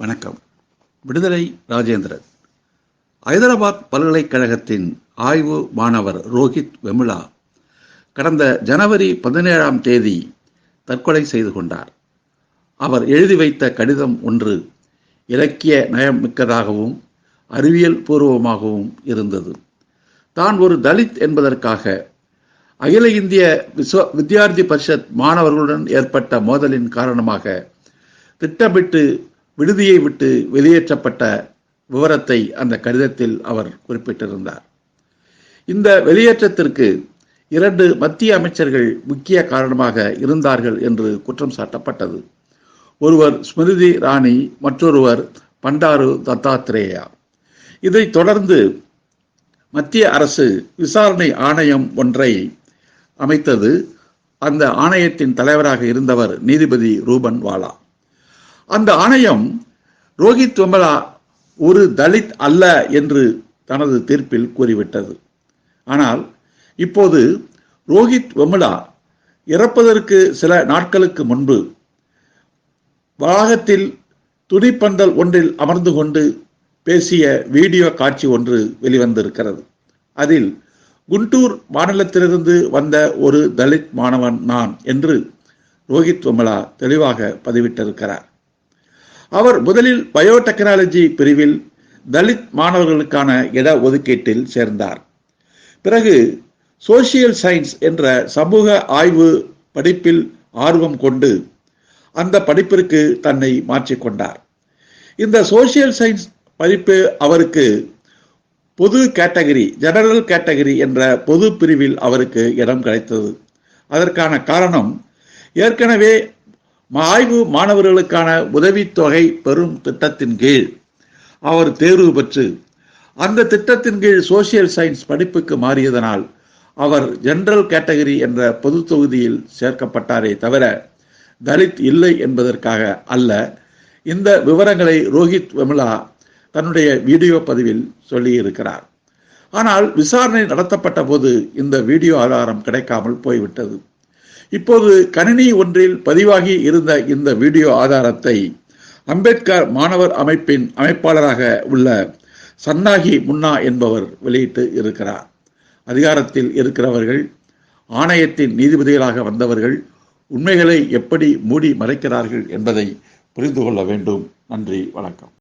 வணக்கம். விடுதலை ராஜேந்திரன். ஐதராபாத் பல்கலைக்கழகத்தின் ஆய்வு மாணவர் ரோஹித் வெமுலா கடந்த ஜனவரி பதினேழாம் தேதி தற்கொலை செய்து கொண்டார். அவர் எழுதி வைத்த கடிதம் ஒன்று இலக்கிய நயம் மிக்கதாகவும் அறிவியல் பூர்வமாகவும் இருந்தது. தான் ஒரு தலித் என்பதற்காக அகில இந்திய விஸ்வ வித்யார்த்தி பரிஷத் மாணவர்களுடன் ஏற்பட்ட மோதலின் காரணமாக திட்டமிட்டு விடுதியை விட்டு வெளியேற்றப்பட்ட விவரத்தை அந்த கடிதத்தில் அவர் குறிப்பிட்டிருந்தார். இந்த வெளியேற்றத்திற்கு இரண்டு மத்திய அமைச்சர்கள் முக்கிய காரணமாக இருந்தார்கள் என்று குற்றம் சாட்டப்பட்டது. ஒருவர் ஸ்மிருதி ராணி மற்றொருவர் பண்டாரு தத்தாத்ரேயா. இதைத் தொடர்ந்து மத்திய அரசு விசாரணை ஆணையம் ஒன்றை அமைத்தது. அந்த ஆணையத்தின் தலைவராக இருந்தவர் நீதிபதி ரூபன் வாலா. அந்த ஆணையம் ரோஹித் வெம்பலா ஒரு தலித் அல்ல என்று தனது தீர்ப்பில் கூறிவிட்டது. ஆனால் இப்போது ரோஹித் வெமுலா இறப்பதற்கு சில நாட்களுக்கு முன்பு வளாகத்தில் துணிப்பந்தல் ஒன்றில் அமர்ந்து கொண்டு பேசிய வீடியோ காட்சி ஒன்று வெளிவந்திருக்கிறது. அதில் குண்டூர் மாநிலத்திலிருந்து வந்த ஒரு தலித் மாணவன் நான் என்று ரோஹித் வெமலா தெளிவாக பதிவிட்டிருக்கிறார். அவர் முதலில் பயோடெக்னாலஜி பிரிவில் தலித் மாணவர்களுக்கான இட ஒதுக்கீட்டில் சேர்ந்தார். பிறகு சோசியல் சயின்ஸ் என்ற சமூக ஆய்வு படிப்பில் ஆர்வம் கொண்டு அந்த படிப்பிற்கு தன்னை மாற்றிக்கொண்டார் இந்த சோசியல் சயின்ஸ் படிப்பு அவருக்கு பொது கேட்டகரி ஜெனரல் கேட்டகரி என்ற பொது பிரிவில் அவருக்கு இடம் கிடைத்தது. அதற்கான காரணம் ஏற்கனவே ஆய்வு மாணவர்களுக்கான உதவித்தொகை பெறும் திட்டத்தின் கீழ் அவர் தேர்வு பெற்று அந்த திட்டத்தின் கீழ் சோசியல் சயின்ஸ் படிப்புக்கு மாறியதனால் அவர் ஜெனரல் கேட்டகரி என்ற பொது தொகுதியில் சேர்க்கப்பட்டாரே தவிர தலித் இல்லை என்பதற்காக அல்ல. இந்த விவரங்களை ரோஹித் வெமுலா தன்னுடைய வீடியோ பதிவில் சொல்லியிருக்கிறார். ஆனால் விசாரணை நடத்தப்பட்ட போது இந்த வீடியோ ஆதாரம் கிடைக்காமல் போய்விட்டது. இப்போது கணினி ஒன்றில் பதிவாகி இருந்த இந்த வீடியோ ஆதாரத்தை அம்பேத்கர் மாணவர் அமைப்பின் அமைப்பாளராக உள்ள சன்னாகி முன்னா என்பவர் வெளியிட்டு இருக்கிறார். அதிகாரத்தில் இருக்கிறவர்கள் ஆணையத்தின் நீதிபதிகளாக வந்தவர்கள் உண்மைகளை எப்படி மூடி மறைக்கிறார்கள் என்பதை புரிந்து கொள்ள வேண்டும். நன்றி வணக்கம்.